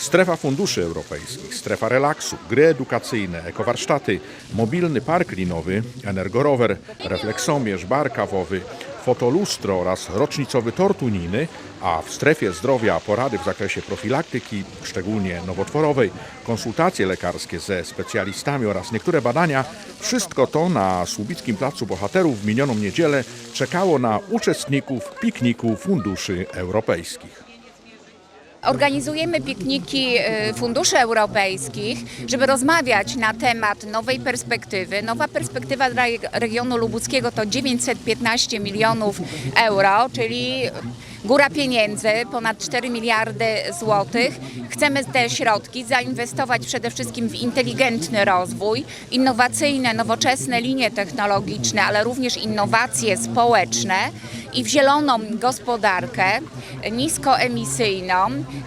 Strefa funduszy europejskich, strefa relaksu, gry edukacyjne, ekowarsztaty, mobilny park linowy, energorower, refleksomierz, bar kawowy, fotolustro oraz rocznicowy tort unijny, a w strefie zdrowia porady w zakresie profilaktyki, szczególnie nowotworowej, konsultacje lekarskie ze specjalistami oraz niektóre badania, wszystko to na Słubickim Placu Bohaterów w minioną niedzielę czekało na uczestników pikniku funduszy europejskich. Organizujemy pikniki y, funduszy europejskich, żeby rozmawiać na temat nowej perspektywy. Nowa perspektywa dla reg- regionu lubuckiego to 915 milionów euro, czyli góra pieniędzy, ponad 4 miliardy złotych. Chcemy te środki zainwestować przede wszystkim w inteligentny rozwój, innowacyjne, nowoczesne linie technologiczne, ale również innowacje społeczne i w zieloną gospodarkę niskoemisyjną,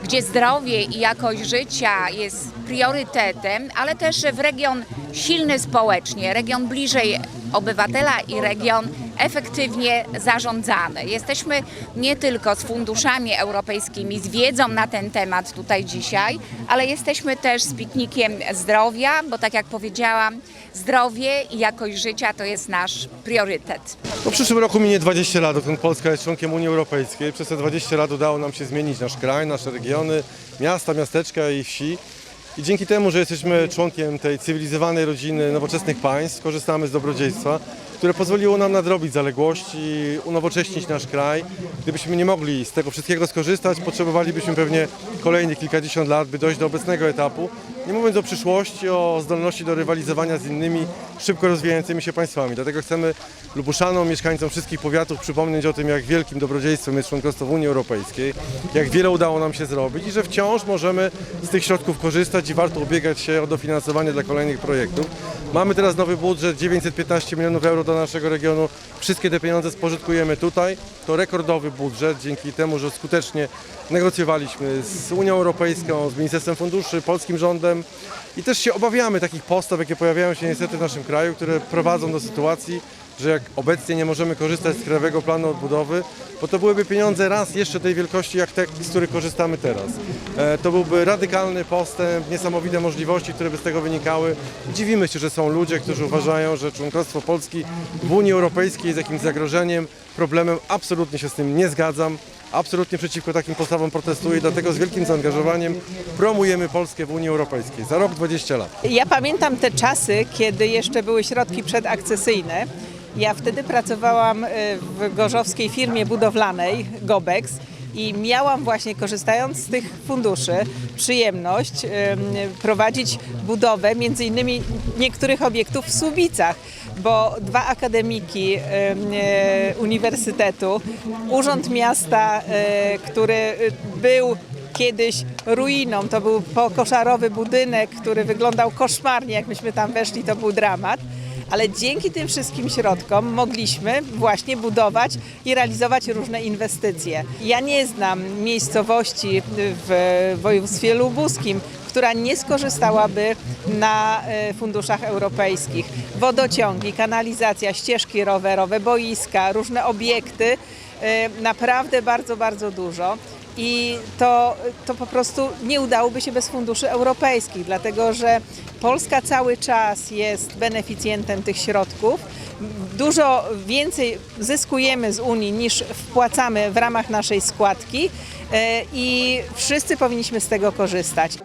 gdzie zdrowie i jakość życia jest priorytetem, ale też w region silny społecznie, region bliżej obywatela i region efektywnie zarządzany. Jesteśmy nie tylko z funduszami europejskimi, z wiedzą na ten temat tutaj dzisiaj, ale jesteśmy też z piknikiem zdrowia, bo tak jak powiedziałam, zdrowie i jakość życia to jest nasz priorytet. No, w przyszłym roku minie 20 lat, odkąd Polska jest członkiem Unii Europejskiej. Przez te 20 lat udało nam się zmienić nasz kraj, nasze regiony, miasta, miasteczka i wsi. I dzięki temu, że jesteśmy członkiem tej cywilizowanej rodziny nowoczesnych państw, korzystamy z dobrodziejstwa, które pozwoliło nam nadrobić zaległości, unowocześnić nasz kraj. Gdybyśmy nie mogli z tego wszystkiego skorzystać, potrzebowalibyśmy pewnie kolejnych kilkadziesiąt lat, by dojść do obecnego etapu. Nie mówiąc o przyszłości, o zdolności do rywalizowania z innymi szybko rozwijającymi się państwami. Dlatego chcemy Lubuszanom, mieszkańcom wszystkich powiatów przypomnieć o tym, jak wielkim dobrodziejstwem jest członkostwo w Unii Europejskiej, jak wiele udało nam się zrobić i że wciąż możemy z tych środków korzystać i warto ubiegać się o dofinansowanie dla kolejnych projektów. Mamy teraz nowy budżet 915 milionów euro do naszego regionu. Wszystkie te pieniądze spożytkujemy tutaj. To rekordowy budżet dzięki temu, że skutecznie negocjowaliśmy z Unią Europejską, z Ministerstwem Funduszy, polskim rządem i też się obawiamy takich postaw, jakie pojawiają się niestety w naszym kraju, które prowadzą do sytuacji, że jak obecnie nie możemy korzystać z Krajowego Planu Odbudowy, bo to byłyby pieniądze raz jeszcze tej wielkości jak te, z których korzystamy teraz. E, to byłby radykalny postęp, niesamowite możliwości, które by z tego wynikały. Dziwimy się, że są ludzie, którzy uważają, że członkostwo Polski w Unii Europejskiej jest jakimś zagrożeniem, problemem. Absolutnie się z tym nie zgadzam. Absolutnie przeciwko takim postawom protestuję, dlatego z wielkim zaangażowaniem promujemy Polskę w Unii Europejskiej. Za rok 20 lat. Ja pamiętam te czasy, kiedy jeszcze były środki przedakcesyjne. Ja wtedy pracowałam y, w gorzowskiej firmie budowlanej Gobex i miałam właśnie, korzystając z tych funduszy, przyjemność prowadzić budowę między innymi niektórych obiektów w Słubicach, bo dwa akademiki y, Uniwersytetu, Urząd Miasta, y, który y, był kiedyś ruiną. To był pokoszarowy budynek, który wyglądał koszmarnie. Jak myśmy tam weszli, to był dramat. Ale dzięki tym wszystkim środkom mogliśmy właśnie budować i realizować różne inwestycje. Ja nie znam miejscowości w województwie lubuskim, która nie skorzystałaby na e, funduszach europejskich. Wodociągi, kanalizacja, ścieżki rowerowe, boiska, różne obiekty. e, Naprawdę bardzo, bardzo dużo. I to, to po prostu nie udałoby się bez funduszy europejskich, dlatego że Polska cały czas jest beneficjentem tych środków. Dużo więcej zyskujemy z Unii niż wpłacamy w ramach naszej składki e, i wszyscy powinniśmy z tego korzystać.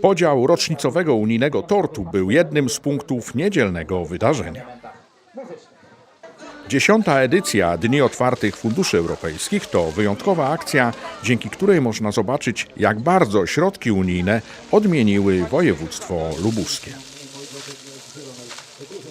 Podział rocznicowego unijnego tortu był jednym z punktów niedzielnego wydarzenia. Dziesiąta edycja Dni Otwartych Funduszy Europejskich to wyjątkowa akcja, dzięki której można zobaczyć, jak bardzo środki unijne odmieniły województwo lubuskie.